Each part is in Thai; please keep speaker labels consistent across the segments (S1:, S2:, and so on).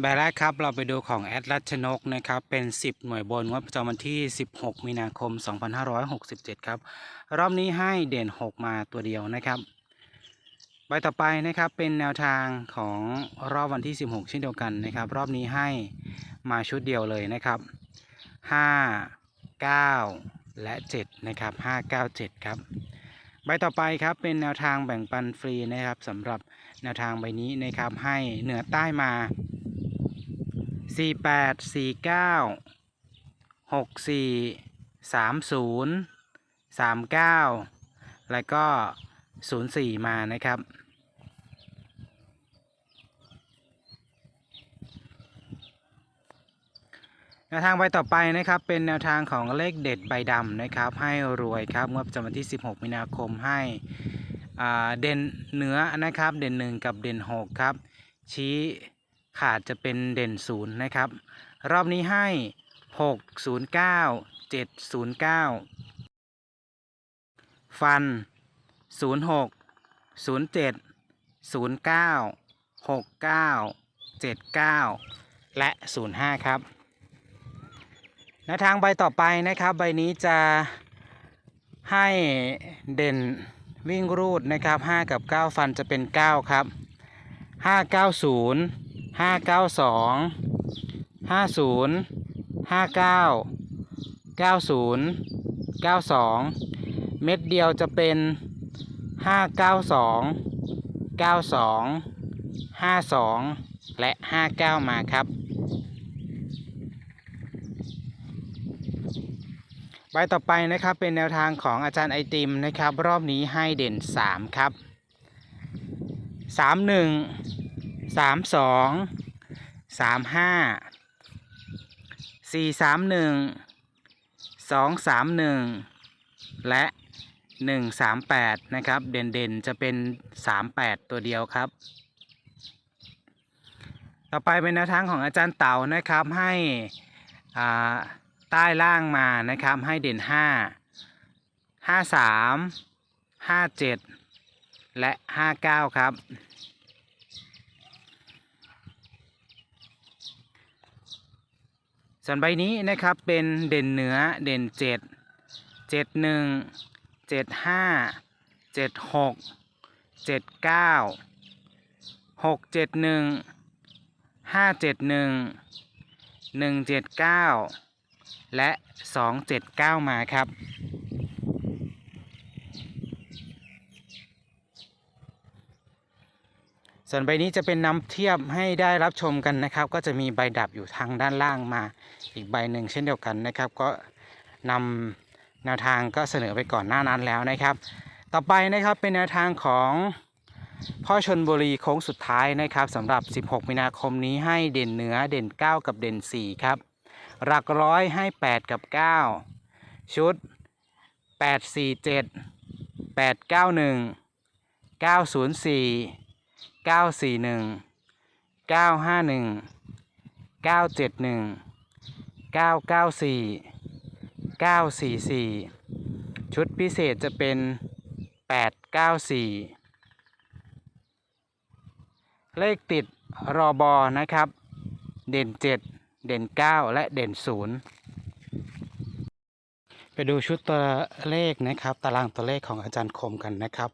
S1: แบบแรกครับเราไปดูของแอดรัชนกนะครับเป็น 10 หน่วยบนงวดประจำวันที่ 16 มีนาคม 2567 ครับ รอบนี้ให้เด่น 6 มาตัวเดียวนะครับใบต่อไปนะครับเป็นแนวทางของรอบวันที่ 16 เช่นเดียวกันนะครับ รอบนี้ให้มาชุดเดียวเลยนะครับ 5 9 และ 7 นะครับ 5 9 7 ครับใบต่อไปครับเป็นแนวทางแบ่งปันฟรีนะครับสำหรับแนวทางใบนี้นะครับให้เหนือใต้มา สี่แปดสี่เก้าหกสี่สามศูนย์สามเก้าแล้วก็ศูนย์สี่มานะครับ แนวทางใบต่อไปนะครับ เป็นแนวทางของเลขเด็ดใบดำนะครับ ให้รวยครับงวดประจำวันที่ 16 มีนาคมให้เด่นเหนือนะครับ เด่นหนึ่งกับเด่นหกครับ ชี้ ขาดจะเป็นเด่นศูนย์นะครับ รอบนี้ให้หกศูนย์เก้าเจ็ดศูนย์เก้าฟันศูนย์หกศูนย์เจ็ดศูนย์เก้าหกเก้าเจ็ดเก้าและศูนย์ห้าครับแนวทางใบต่อไปนะครับ ใบนี้จะให้เด่นวิ่งรูดนะครับ 5 กับ 9 ฟันจะเป็น 9 ครับ 590 592 50 59 90 92เม็ดเดียวจะเป็น592 92 52และ59มาครับ ใบต่อไปนะครับเป็นแนวทางของอาจารย์ไอติมนะครับ รอบนี้ให้เด่น3ครับ31 สามสองสามห้าสี่สามหนึ่งสองสามหนึ่งและหนึ่งสามแปดนะครับเด่นเด่นๆจะเป็นสามแปดตัวเดียวครับ ต่อไปเป็นแนวทางของอาจารย์เต่านะครับให้อ่าใต้ล่างมานะครับให้เด่นห้าห้าสามห้าเจ็ดและห้าเก้าครับ ส่วนใบนี้นะครับเป็นเด่นเหนือเด่นเจ็ดเจ็ดหนึ่งเจ็ดห้าเจ็ดหกเจ็ดเก้าหกเจ็ดหนึ่งห้าเจ็ดหนึ่งหนึ่งเจ็ดเก้าและสองเจ็ดเก้ามาครับ ส่วนใบนี้จะเป็นน้ำเทียบให้ได้รับชมกันนะครับ ก็จะมีใบดับอยู่ทางด้านล่างมา อีกใบหนึ่งเช่นเดียวกันนะครับ ก็นำแนวทางก็เสนอไปก่อนหน้านั้นแล้วนะครับ ต่อไปนะครับเป็นแนวทางของพ่อชนบุรีโค้งสุดท้ายนะครับสำหรับ 16 มีนาคมนี้ให้เด่นเหนือเด่น 9 กับเด่น 4 ครับ หลักร้อยให้ 8 กับ 9 ชุด 8 4 7 8 9 1 904 941 951 971 994 944ชุดพิเศษจะเป็น894เลขติดรอบอนะครับ เด่น7เด่น9และเด่น0ไปดูชุดตัวเลขนะครับ ตารางตัวเลขของอาจารย์คมกันนะครับ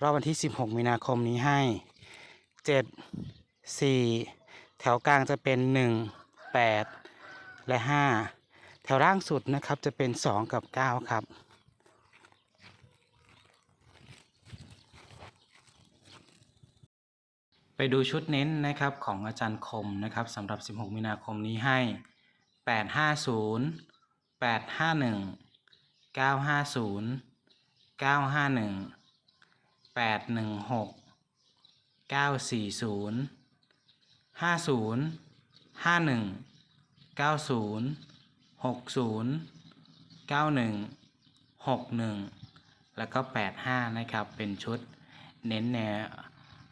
S1: รอบวันที่ 16 มีนาคมนี้ให้ 7 4แถวกลางจะเป็น1 8และ5แถวล่างสุดนะครับจะเป็น2กับ9ครับไปดูชุดเน้นนะครับของอาจารย์คมนะครับสำหรับ 16 มีนาคมนี้ให้ 850 851 950 951 816 940 50 51 90 60 91 61 แล้วก็ 85 นะครับ เป็นชุดเน้นใน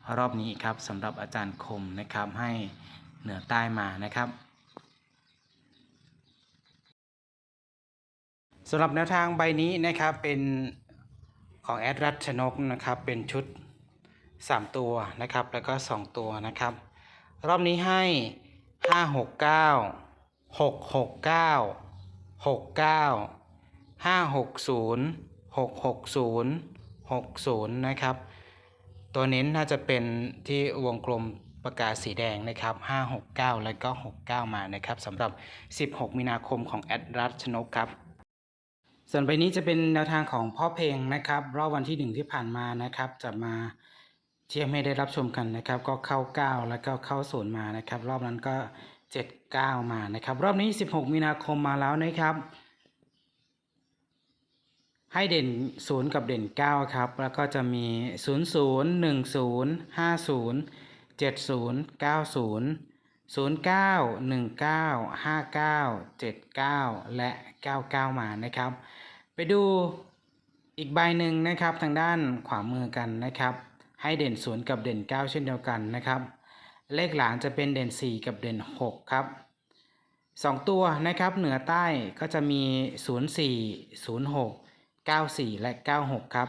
S1: วรอบนี้ครับสำหรับอาจารย์คมนะครับให้เหนือใต้มานะครับสำหรับแนวทางใบนี้นะครับเป็นของแอดรัชนกนะครับเป็นชุด 3 ตัวนะครับ แล้วก็ 2 ตัวนะครับ รอบนี้ให้ 5 6 9 6 6 9 6 9 5 6 0 6 6 0 6 0 นะครับ ตัวเน้นน่าจะเป็นที่วงกลมประกาศสีแดงนะครับ 5 6 9 แล้วก็ 69 มานะครับสำหรับ 16 มีนาคมของแอดรัชนกครับ ส่วนใบนี้จะเป็นแนวทางของพ่อเพลงนะครับ รอบวันที่หนึ่งที่ผ่านมานะครับ จะมา ทียบให้ได้รับชมกันนะครับ ก็เข้า 9 แล้วก็เข้าศูนย์มานะครับ รอบนั้นก็ 7 9 มานะครับ รอบนี้ 16 มีนาคมมาแล้วนะครับ ให้เด่น 0 กับเด่น 9 ครับ แล้วก็จะมี 0 0 1 0 5 0 7 0 9 0 0 9 1 9 5 9 7 9 และ 99 มานะครับ ไปดูอีกใบหนึ่งนะครับทางด้านขวามือกันนะครับ ให้เด่น 0 กับเด่น 9 เช่นเดียวกันนะครับ เลขหลังจะเป็นเด่น 4 กับเด่น 6 ครับ 2 ตัวนะครับเหนือใต้ก็จะมี 04 06 94 และ 96 ครับ